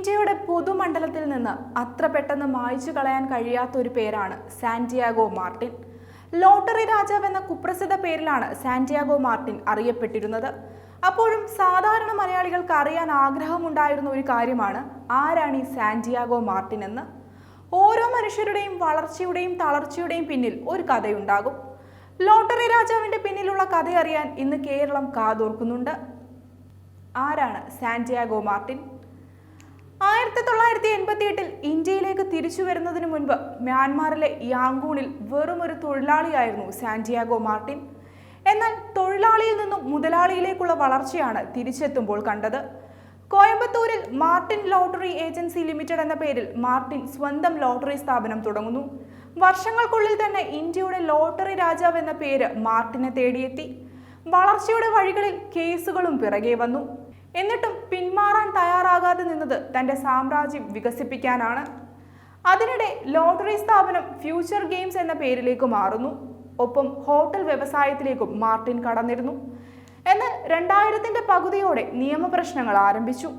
ഇന്ത്യയുടെ പൊതുമണ്ഡലത്തിൽ നിന്ന് അത്ര പെട്ടെന്ന് മായ്ച്ചു കളയാൻ കഴിയാത്ത ഒരു പേരാണ് സാന്റിയാഗോ മാർട്ടിൻ. ലോട്ടറി രാജാവ് എന്ന കുപ്രസിദ്ധ പേരിലാണ് സാന്റിയാഗോ മാർട്ടിൻ അറിയപ്പെട്ടിരുന്നത്. അപ്പോഴും സാധാരണ മലയാളികൾക്ക് അറിയാൻ ആഗ്രഹമുണ്ടായിരുന്ന ഒരു കാര്യമാണ് ആരാണ് ഈ സാന്റിയാഗോ മാർട്ടിൻ എന്ന്. ഓരോ മനുഷ്യരുടെയും വളർച്ചയുടെയും തളർച്ചയുടെയും പിന്നിൽ ഒരു കഥയുണ്ടാകും. ലോട്ടറി രാജാവിന്റെ പിന്നിലുള്ള കഥ അറിയാൻ ഇന്ന് കേരളം കാതോർക്കുന്നുണ്ട്. ആരാണ് സാന്റിയാഗോ മാർട്ടിൻ? ആയിരത്തി തൊള്ളായിരത്തി എൺപത്തി എട്ടിൽ ഇന്ത്യയിലേക്ക് തിരിച്ചു വരുന്നതിന് മുൻപ് മ്യാൻമാറിലെ യാങ്കൂണിൽ വെറുമൊരു തൊഴിലാളിയായിരുന്നു സാന്റിയാഗോ മാർട്ടിൻ. എന്നാൽ തൊഴിലാളിയിൽ നിന്നും മുതലാളിയിലേക്കുള്ള വളർച്ചയാണ് തിരിച്ചെത്തുമ്പോൾ കണ്ടത്. കോയമ്പത്തൂരിൽ മാർട്ടിൻ ലോട്ടറി ഏജൻസി ലിമിറ്റഡ് എന്ന പേരിൽ മാർട്ടിൻ സ്വന്തം ലോട്ടറി സ്ഥാപനം തുടങ്ങുന്നു. വർഷങ്ങൾക്കുള്ളിൽ തന്നെ ഇന്ത്യയുടെ ലോട്ടറി രാജാവ് എന്ന പേര് മാർട്ടിനെ തേടിയെത്തി. വളർച്ചയുടെ വഴികളിൽ കേസുകളും പിറകെ വന്നു. എന്നിട്ടും പിന്മാറാൻ തയ്യാറാകാതെ നിന്നത് തന്റെ സാമ്രാജ്യം വികസിപ്പിക്കാനാണ്. അതിനിടെ ലോട്ടറി സ്ഥാപനം ഫ്യൂച്ചർ ഗെയിംസ് എന്ന പേരിലേക്ക് മാറുന്നു. ഒപ്പം ഹോട്ടൽ വ്യവസായത്തിലേക്കും മാർട്ടിൻ കടന്നിരുന്നു. എന്നാൽ രണ്ടായിരത്തിന്റെ പകുതിയോടെ നിയമപ്രശ്നങ്ങൾ ആരംഭിച്ചു.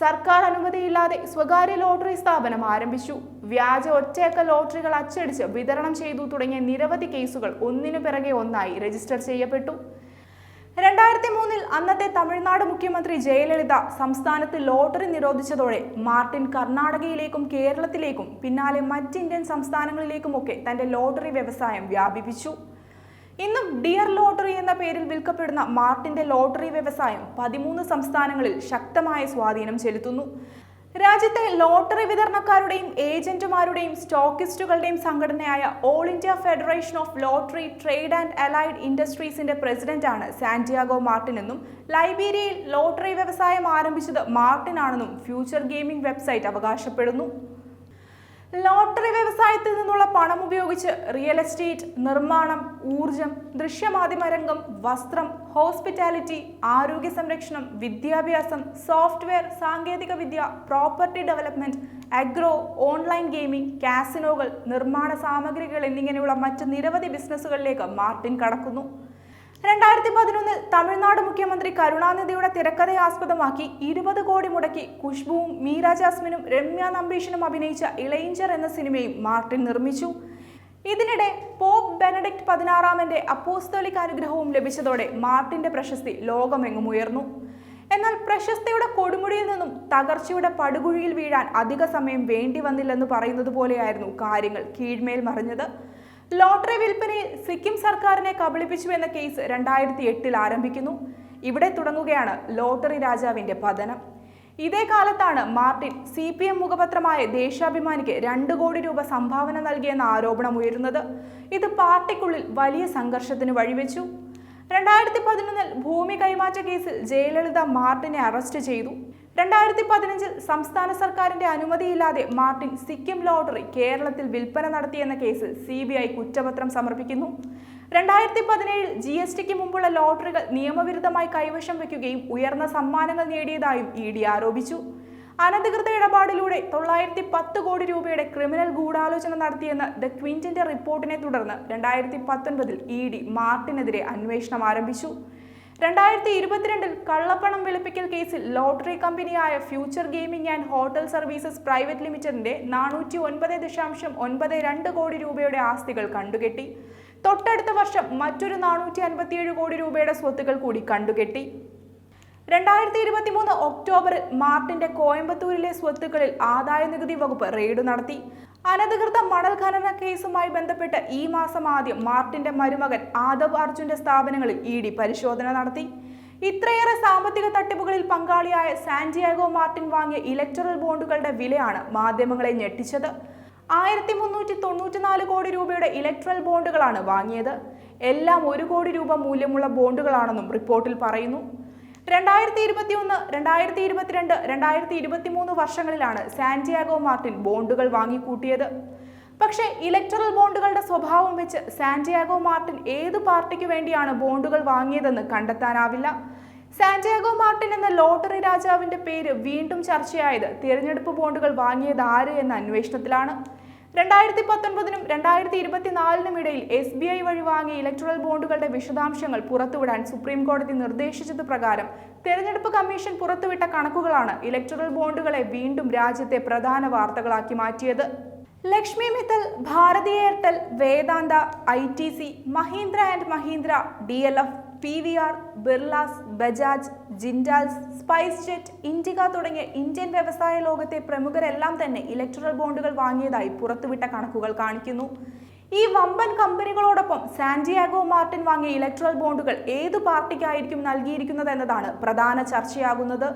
സർക്കാർ അനുമതിയില്ലാതെ സ്വകാര്യ ലോട്ടറി സ്ഥാപനം ആരംഭിച്ചു. വ്യാജ ഒറ്റയക്ക ലോട്ടറികൾ അച്ചടിച്ച് വിതരണം ചെയ്തു തുടങ്ങിയ നിരവധി കേസുകൾ ഒന്നിനു പിറകെ ഒന്നായി രജിസ്റ്റർ ചെയ്യപ്പെട്ടു. രണ്ടായിരത്തി മൂന്നിൽ അന്നത്തെ തമിഴ്നാട് മുഖ്യമന്ത്രി ജയലളിത സംസ്ഥാനത്ത് ലോട്ടറി നിരോധിച്ചതോടെ മാർട്ടിൻ കർണാടകയിലേക്കും കേരളത്തിലേക്കും പിന്നാലെ മറ്റ് ഇന്ത്യൻ സംസ്ഥാനങ്ങളിലേക്കുമൊക്കെ തന്റെ ലോട്ടറി വ്യവസായം വ്യാപിപ്പിച്ചു. ഇന്നും ഡിയർ ലോട്ടറി എന്ന പേരിൽ വിൽക്കപ്പെടുന്ന മാർട്ടിന്റെ ലോട്ടറി വ്യവസായം പതിമൂന്ന് സംസ്ഥാനങ്ങളിൽ ശക്തമായ സ്വാധീനം ചെലുത്തുന്നു. രാജ്യത്തെ ലോട്ടറി വിതരണക്കാരുടെയും ഏജന്റുമാരുടെയും സ്റ്റോക്കിസ്റ്റുകളുടെയും സംഘടനയായ all India federation of lottery trade and allied ഇൻഡസ്ട്രീസിന്റെ പ്രസിഡന്റാണ് സാന്റിയാഗോ മാർട്ടിൻ എന്നും ലൈബീരിയയിൽ ലോട്ടറി വ്യവസായം ആരംഭിച്ചത് മാർട്ടിൻ ആണെന്നും ഫ്യൂച്ചർ ഗെയിമിംഗ് വെബ്സൈറ്റ് അവകാശപ്പെടുന്നു. ലോട്ടറി വ്യവസായത്തിൽ നിന്നുള്ള പണം ഉപയോഗിച്ച് റിയൽ എസ്റ്റേറ്റ് നിർമ്മാണം ഊർജം ദൃശ്യമാധ്യമ രംഗം വസ്ത്രം ഹോസ്പിറ്റാലിറ്റി ആരോഗ്യ സംരക്ഷണം വിദ്യാഭ്യാസം സോഫ്റ്റ്വെയർ സാങ്കേതിക വിദ്യ property development agro online gaming കാസിനോകൾ നിർമ്മാണ സാമഗ്രികൾ എന്നിങ്ങനെയുള്ള മറ്റ് നിരവധി ബിസിനസ്സുകളിലേക്ക് മാർട്ടിൻ കടക്കുന്നു. രണ്ടായിരത്തി പതിനൊന്നിൽ തമിഴ്നാട് മുഖ്യമന്ത്രി കരുണാനിധിയുടെ തിരക്കഥയെ ആസ്പദമാക്കി ഇരുപത് കോടി മുടക്കി ഖുഷ്ബുവും മീര ജാസ്മിനും രമ്യ നമ്പീഷനും അഭിനയിച്ച ഇളയിഞ്ചർ എന്ന സിനിമയും മാർട്ടിൻ നിർമ്മിച്ചു. ഇതിനിടെ പോപ്പ് ബെനഡിക്ട് പതിനാറാമന്റെ അപ്പോസ്തോലിക് അനുഗ്രഹവും ലഭിച്ചതോടെ മാർട്ടിന്റെ പ്രശസ്തി ലോകമെങ്ങും ഉയർന്നു. എന്നാൽ പ്രശസ്തിയുടെ കൊടുമുടിയിൽ നിന്നും തകർച്ചയുടെ പടുകുഴിയിൽ വീഴാൻ അധിക സമയം വേണ്ടി വന്നില്ലെന്ന് പറയുന്നത് പോലെയായിരുന്നു കാര്യങ്ങൾ കീഴ്മേൽ മറിഞ്ഞത്. ലോട്ടറി വിൽപ്പനയിൽ സിക്കിം സർക്കാരിനെ കബളിപ്പിച്ചു എന്ന കേസ് രണ്ടായിരത്തി എട്ടിൽ ആരംഭിക്കുന്നു. ഇവിടെ തുടങ്ങുകയാണ് ലോട്ടറി രാജാവിന്റെ പതനം. ഇതേ കാലത്താണ് മാർട്ടിൻ സി പി എം മുഖപത്രമായ ദേശാഭിമാനിക്ക് രണ്ട് കോടി രൂപ സംഭാവന നൽകിയെന്ന ആരോപണം ഉയരുന്നത്. ഇത് പാർട്ടിക്കുള്ളിൽ വലിയ സംഘർഷത്തിന് വഴിവെച്ചു. രണ്ടായിരത്തി പതിനൊന്നിൽ ഭൂമി കൈമാറ്റ കേസിൽ ജയലളിത മാർട്ടിനെ അറസ്റ്റ് ചെയ്തു. രണ്ടായിരത്തി പതിനഞ്ചിൽ സംസ്ഥാന സർക്കാരിന്റെ അനുമതിയില്ലാതെ മാർട്ടിൻ സിക്കിം ലോട്ടറി കേരളത്തിൽ വിൽപ്പന നടത്തിയെന്ന കേസിൽ സി ബി ഐ കുറ്റപത്രം സമർപ്പിക്കുന്നു. രണ്ടായിരത്തി പതിനേഴിൽ ജി എസ് ടിക്ക് മുമ്പുള്ള ലോട്ടറികൾ നിയമവിരുദ്ധമായി കൈവശം വയ്ക്കുകയും ഉയർന്ന സമ്മാനങ്ങൾ നേടിയതായും ഇ ഡി ആരോപിച്ചു. അനധികൃത ഇടപാടിലൂടെ തൊള്ളായിരത്തി പത്ത് കോടി രൂപയുടെ ക്രിമിനൽ ഗൂഢാലോചന നടത്തിയെന്ന ദ ക്വിന്റിന്റെ റിപ്പോർട്ടിനെ തുടർന്ന് രണ്ടായിരത്തി പത്തൊൻപതിൽ ഇ ഡി മാർട്ടിനെതിരെ അന്വേഷണം ആരംഭിച്ചു. രണ്ടായിരത്തി ഇരുപത്തിരണ്ടിൽ കള്ളപ്പണം വെളുപ്പിക്കൽ കേസിൽ ലോട്ടറി കമ്പനിയായ future gaming and hotel services private ലിമിറ്റഡിന്റെ നാനൂറ്റി ഒൻപത് ദശാംശം ഒൻപത് രണ്ട് കോടി രൂപയുടെ ആസ്തികൾ കണ്ടുകെട്ടി. തൊട്ടടുത്ത വർഷം മറ്റൊരു നാനൂറ്റി അൻപത്തിയേഴ് കോടി രൂപയുടെ സ്വത്തുക്കൾ കൂടി കണ്ടുകെട്ടി. രണ്ടായിരത്തി ഇരുപത്തി മൂന്ന് ഒക്ടോബറിൽ മാർട്ടിന്റെ കോയമ്പത്തൂരിലെ സ്വത്തുക്കളിൽ ആദായ നികുതി വകുപ്പ് റെയ്ഡ് നടത്തി. അനധികൃത മണൽ ഖനന കേസുമായി ബന്ധപ്പെട്ട് ഈ മാസം ആദ്യം മാർട്ടിന്റെ മരുമകൻ ആദവ് അർജുന്റെ സ്ഥാപനങ്ങളിൽ ഇ ഡി പരിശോധന നടത്തി. ഇത്രയേറെ സാമ്പത്തിക തട്ടിപ്പുകളിൽ പങ്കാളിയായ സാന്റിയാഗോ മാർട്ടിൻ വാങ്ങിയ ഇലക്ടറൽ ബോണ്ടുകളുടെ വിലയാണ് മാധ്യമങ്ങളെ ഞെട്ടിച്ചത്. ആയിരത്തി മുന്നൂറ്റി തൊണ്ണൂറ്റിനാല് കോടി രൂപയുടെ ഇലക്ട്രൽ ബോണ്ടുകളാണ് വാങ്ങിയത്. എല്ലാം ഒരു കോടി രൂപ മൂല്യമുള്ള ബോണ്ടുകളാണെന്നും റിപ്പോർട്ടിൽ പറയുന്നു. രണ്ടായിരത്തി ഇരുപത്തി ഒന്ന് രണ്ടായിരത്തി ഇരുപത്തിരണ്ട് രണ്ടായിരത്തി ഇരുപത്തി മൂന്ന് വർഷങ്ങളിലാണ് സാന്റിയാഗോ മാർട്ടിൻ ബോണ്ടുകൾ വാങ്ങിക്കൂട്ടിയത്. പക്ഷേ ഇലക്ടറൽ ബോണ്ടുകളുടെ സ്വഭാവം വെച്ച് സാന്റിയാഗോ മാർട്ടിൻ ഏത് പാർട്ടിക്ക് വേണ്ടിയാണ് ബോണ്ടുകൾ വാങ്ങിയതെന്ന് കണ്ടെത്താനാവില്ല. സാന്റിയാഗോ മാർട്ടിൻ എന്ന ലോട്ടറി രാജാവിന്റെ പേര് വീണ്ടും ചർച്ചയായത് തിരഞ്ഞെടുപ്പ് ബോണ്ടുകൾ വാങ്ങിയത് ആര് എന്ന അന്വേഷണത്തിലാണ്. രണ്ടായിരത്തി പത്തൊൻപതിനും രണ്ടായിരത്തി ഇരുപത്തിനാലിനും ഇടയിൽ എസ് ബി ഐ വഴി വാങ്ങിയ ഇലക്ട്രൽ ബോണ്ടുകളുടെ വിശദാംശങ്ങൾ പുറത്തുവിടാൻ സുപ്രീം കോടതി നിർദ്ദേശിച്ചത് പ്രകാരം തെരഞ്ഞെടുപ്പ് കമ്മീഷൻ പുറത്തുവിട്ട കണക്കുകളാണ് ഇലക്ട്രൽ ബോണ്ടുകളെ വീണ്ടും രാജ്യത്തെ പ്രധാന വാർത്തകളാക്കി മാറ്റിയത്. Lakshmi Mittal Bharti Airtel Vedanta I T C Mahindra and Mahindra D L F P V R Birlas Bajaj Jindals SpiceJet Indica തുടങ്ങിയ ഇന്ത്യൻ വ്യവസായ ലോകത്തെ പ്രമുഖരെല്ലാം തന്നെ ഇലക്ട്രൽ ബോണ്ടുകൾ വാങ്ങിയതായി പുറത്തുവിട്ട കണക്കുകൾ കാണിക്കുന്നു. ഈ വമ്പൻ കമ്പനികളോടൊപ്പം സാന്റിയാഗോ മാർട്ടിൻ വാങ്ങിയ ഇലക്ട്രൽ ബോണ്ടുകൾ ഏതു പാർട്ടിക്കായിരിക്കും നൽകിയിരിക്കുന്നത് എന്നതാണ് പ്രധാന ചർച്ചയാകുന്നത്.